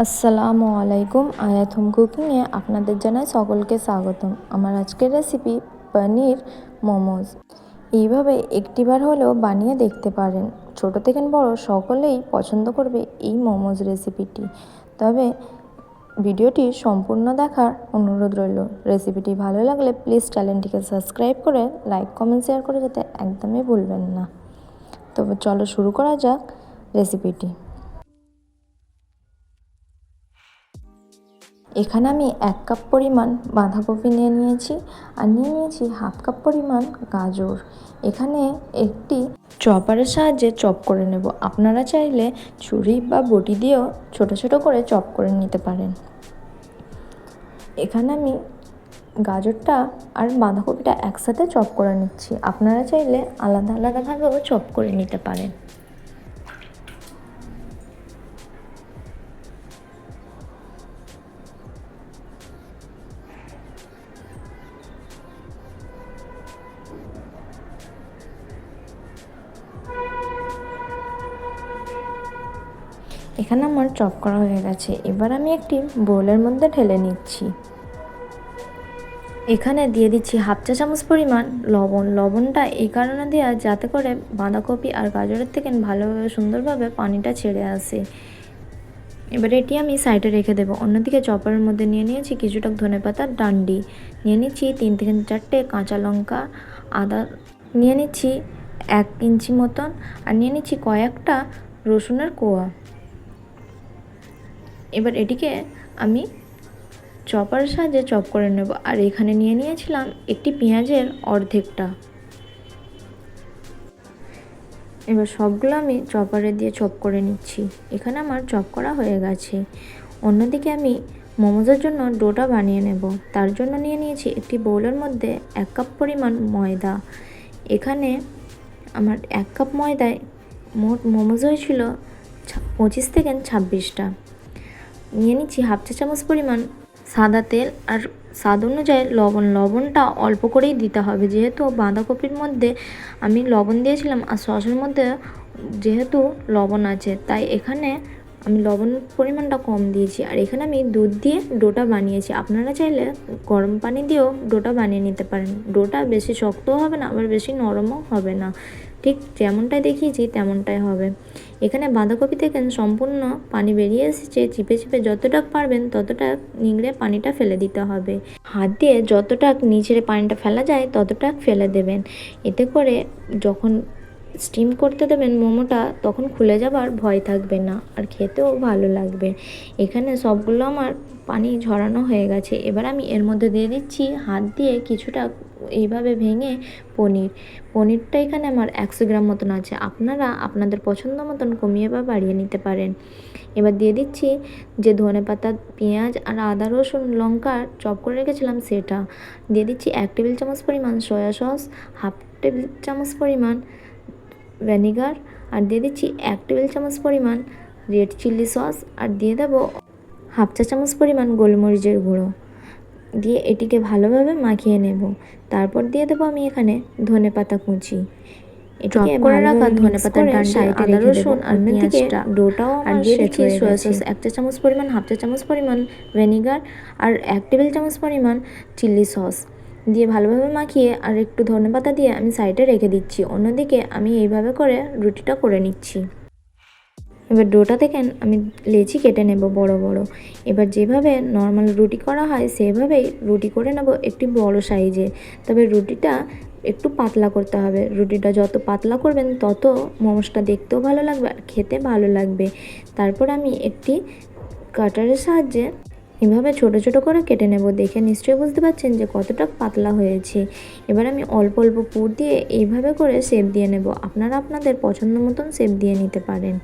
আসসালামু আলাইকুম আয়াত হোম কুকিংয়ে আপনাদের জানাই সকলকে স্বাগতম। আমার আজকের রেসিপি পনির মোমোজ। এইভাবে একটিবার হলেও বানিয়ে দেখতে পারেন। ছোট থেকে বড় সকলেই পছন্দ করবে এই মোমোজ রেসিপিটি তবে ভিডিওটি সম্পূর্ণ দেখার অনুরোধ রইল। রেসিপিটি ভালো লাগলে প্লিজ চ্যানেলটিকে সাবস্ক্রাইব করে লাইক কমেন্ট শেয়ার করে যেতে একদমই ভুলবেন না। তবে চলো শুরু করা যাক রেসিপিটি এখানে আমি এক কাপ পরিমাণ বাঁধাকপি নিয়ে নিয়েছি আর নিয়ে নিয়েছি হাফ কাপ পরিমাণ গাজর। এখানে একটি চপারের সাহায্যে চপ করে নেব। আপনারা চাইলে ছুরি বা বটি দিয়েও ছোট ছোট করে চপ করে নিতে পারেন। এখানে আমি গাজরটা আর বাঁধাকপিটা একসাথে চপ করে নিচ্ছি। আপনারা চাইলে আলাদা, আলাদাভাবেও চপ করে নিতে পারেন। এখানে আমার চপ করা হয়ে গেছে। এবার আমি একটি বোলের মধ্যে ঢেলে নিচ্ছি। এখানে দিয়ে দিচ্ছি হাফ চা চামচ পরিমাণ লবণ। লবণটা এই কারণে দেওয়া যাতে করে বাঁধাকপি আর গাজরের থেকে ভালোভাবে, সুন্দরভাবে পানিটা ছেড়ে আসে। এবার এটি আমি সাইডে রেখে দেবো। অন্যদিকে চপারের মধ্যে নিয়ে নিয়েছি কিছুটা ধনে পাতার ডান্ডি। নিয়ে নিচ্ছি তিন থেকে চারটে কাঁচা লঙ্কা, আদা, নিয়ে নিচ্ছি এক ইঞ্চি মতন, আর নিয়ে নিচ্ছি কয়েকটা রসুনের কোয়া। এবার এটিকে আমি চপার সাহায্যে চপ করে নেব। আর এখানে নিয়ে নিয়েছিলাম একটি পেঁয়াজের অর্ধেকটা। এবার সবগুলো আমি চপারে দিয়ে চপ করে নিচ্ছি। এখানে আমার চপ করা হয়ে গেছে। অন্যদিকে আমি মোমোজের জন্য ডোটা বানিয়ে নেব। তার জন্য নিয়ে নিয়েছি একটি বোলের মধ্যে এক কাপ পরিমাণ ময়দা। এখানে আমার এক কাপ ময়দায় মোট মোমোজ হয়েছিল পঁচিশ থেকে ছাব্বিশটা। নিয়ে নিচ্ছি হাফ চা চামচ পরিমাণ। সাদা তেল আর স্বাদ অনুযায়ী লবণ। লবণটা অল্প করেই দিতে হবে। যেহেতু বাঁধাকপির মধ্যে আমি লবণ দিয়েছিলাম আর সসের মধ্যে যেহেতু লবণ আছে, তাই এখানে আমি লবণ পরিমাণটা কম দিয়েছি। আর এখানে আমি দুধ দিয়ে ডোটা বানিয়েছি। আপনারা চাইলে গরম পানি দিয়েও ডোটা বানিয়ে নিতে পারেন। ডোটা বেশি শক্তও হবে না, আবার বেশি নরমও হবে না। ঠিক যেমনটাই দেখিয়েছি, তেমনটাই হবে। এখানে বাঁধাকপি থেকে সম্পূর্ণ পানি বেরিয়ে এসেছে। চিপে চিপে যতটা পারবেন ততটা নিংড়ে পানিটা ফেলে দিতে হবে। হাত দিয়ে যতটা নিচের পানিটা ফেলা যায় ততটা ফেলে দেবেন। এতে করে যখন স্টিম করতে দেবেন মোমোটা তখন খুলে যাবার ভয় থাকবে না আর খেতেও ভালো লাগবে। এখানে সবগুলো আমার পানি ঝরানো হয়ে গেছে। এবার আমি এর মধ্যে দিয়ে দিচ্ছি। হাত দিয়ে কিছুটা এইভাবে ভেঙে পনির। পনিরটা এখানে আমার একশো গ্রাম মতন আছে। আপনারা আপনাদের পছন্দ মতন কমিয়ে বা বাড়িয়ে নিতে পারেন। এবার দিয়ে দিচ্ছি যে ধনে পাতা, পেঁয়াজ আর আদা, রসুন, লঙ্কা চপ করে রেখেছিলাম সেটা। দিয়ে দিচ্ছি এক টেবিল চামচ পরিমাণ সয়া সস, হাফ টেবিল চামচ পরিমাণ ভ্যানিগার আর দিয়ে দিচ্ছি এক টেবিল চামচ পরিমাণ রেড চিলি সস আর দিয়ে দেবো হাফ চা চামচ পরিমাণ গোলমরিচের গুঁড়ো। দিয়ে এটিকে ভালোভাবে মাখিয়ে নেব। তারপর দিয়ে দেবো আমি এখানে ধনে পাতা কুচি। এটিকে করে রাখা ধনে পাতার সাইডে আদা রসুন আর পেঁয়াজটা। ডোটাও আর দিয়ে দিচ্ছি সয়া সস এক চা চামচ পরিমাণ হাফ চা চামচ পরিমাণ ভিনেগার আর এক টেবিল চামচ পরিমাণ চিলি সস দিয়ে ভালোভাবে মাখিয়ে আর একটু ধনে পাতা দিয়ে আমি সাইডে রেখে দিচ্ছি। অন্যদিকে আমি এইভাবে করে রুটিটা করে নিচ্ছি। এবার ডোটা থেকে আমি লেচি কেটে নেব বড় বড়। এবার যেভাবে নর্মাল রুটি করা হয়, সেভাবেই রুটি করে নেব একটি বড় সাইজে। তবে রুটিটা একটু পাতলা করতে হবে। রুটিটা যত পাতলা করবেন, তত মোমোসটা দেখতেও ভালো লাগবে আর খেতে ভালো লাগবে। তারপর আমি একটি কাটারের সাহায্যে এভাবে ছোট ছোট করে কেটে নেব। দেখে নিশ্চয়ই বুঝতে পারছেন যে কতটা পাতলা হয়েছে। এবার আমি অল্প অল্প পুর দিয়ে এইভাবে করে শেপ দিয়ে নেব। আপনারা আপনাদের পছন্দ মতন শেপ দিয়ে নিতে পারেন।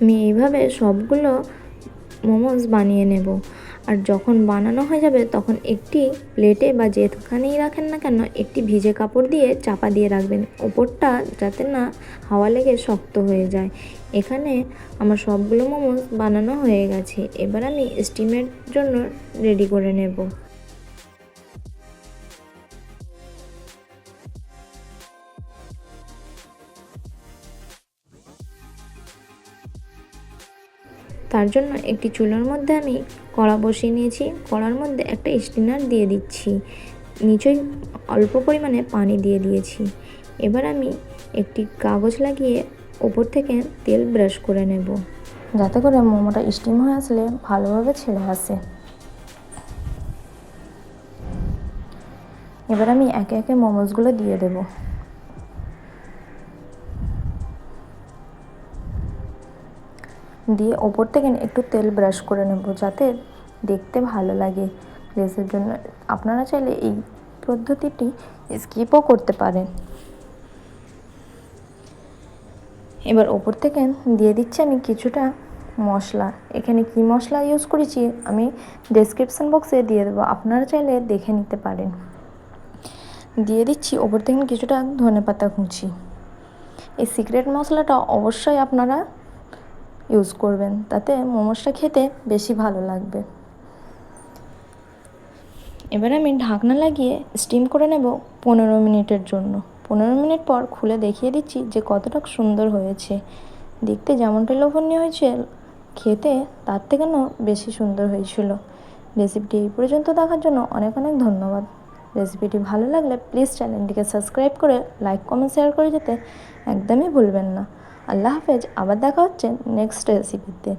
আমি এইভাবে সবগুলো মোমোস বানিয়ে নেব। আর যখন বানানো হয়ে যাবে, তখন একটি প্লেটে বা যেখানেই রাখেন না কেন, একটি ভিজে কাপড় দিয়ে চাপা দিয়ে রাখবেন। ওপরটা যাতে না হাওয়া লেগে শক্ত হয়ে যায়। এখানে আমার সবগুলো মোমোস বানানো হয়ে গেছে। এবার আমি স্টিমের জন্য রেডি করে নেব। তার জন্য একটি চুলার মধ্যে আমি কড়া বসিয়ে নিয়েছি। কড়ার মধ্যে একটা স্টিনার দিয়ে দিচ্ছি। নিচেই অল্প পরিমাণে পানি দিয়ে দিয়েছি। এবার আমি একটি কাগজ লাগিয়ে ওপর থেকে তেল ব্রাশ করে নেব। যাতে করে মোমোটা স্টিম হয়ে আসলে ভালোভাবে ছেড়ে আসে। এবার আমি একে একে মোমোসগুলো দিয়ে দেবো। দিয়ে ওপর থেকে একটু তেল ব্রাশ করে নেব যাতে দেখতে ভালো লাগে। লেসের জন্য আপনারা চাইলে এই পদ্ধতিটি স্কিপও করতে পারেন। এবার ওপর থেকে দিয়ে দিচ্ছি আমি কিছুটা মশলা। এখানে কি মশলা ইউজ করেছি আমি ডেসক্রিপশান বক্সে দিয়ে দেবো। আপনারা চাইলে দেখে নিতে পারেন। দিয়ে দিচ্ছি ওপর থেকে কিছুটা ধনে পাতা কুচি। এই সিক্রেট মশলাটা অবশ্যই আপনারা ইউজ করবেন। তাতে মোমোসটা খেতে বেশি ভালো লাগবে। এবার আমি ঢাকনা লাগিয়ে স্টিম করে নেব পনেরো মিনিটের জন্য। পনেরো মিনিট পর খুলে দেখিয়ে দিচ্ছি যে কতটা সুন্দর হয়েছে। দেখতে যেমনটা লোভনীয় হয়েছে, খেতে তার থেকেও বেশি সুন্দর হয়েছিল। রেসিপিটি এই পর্যন্ত দেখার জন্য অনেক অনেক ধন্যবাদ। রেসিপিটি ভালো লাগলে প্লিজ চ্যানেলটিকে সাবস্ক্রাইব করে লাইক কমেন্ট শেয়ার করে যেতে একদমই ভুলবেন না। আল্লাহ হাফেজ আবার দেখা হচ্ছে নেক্সট রেসিপিতে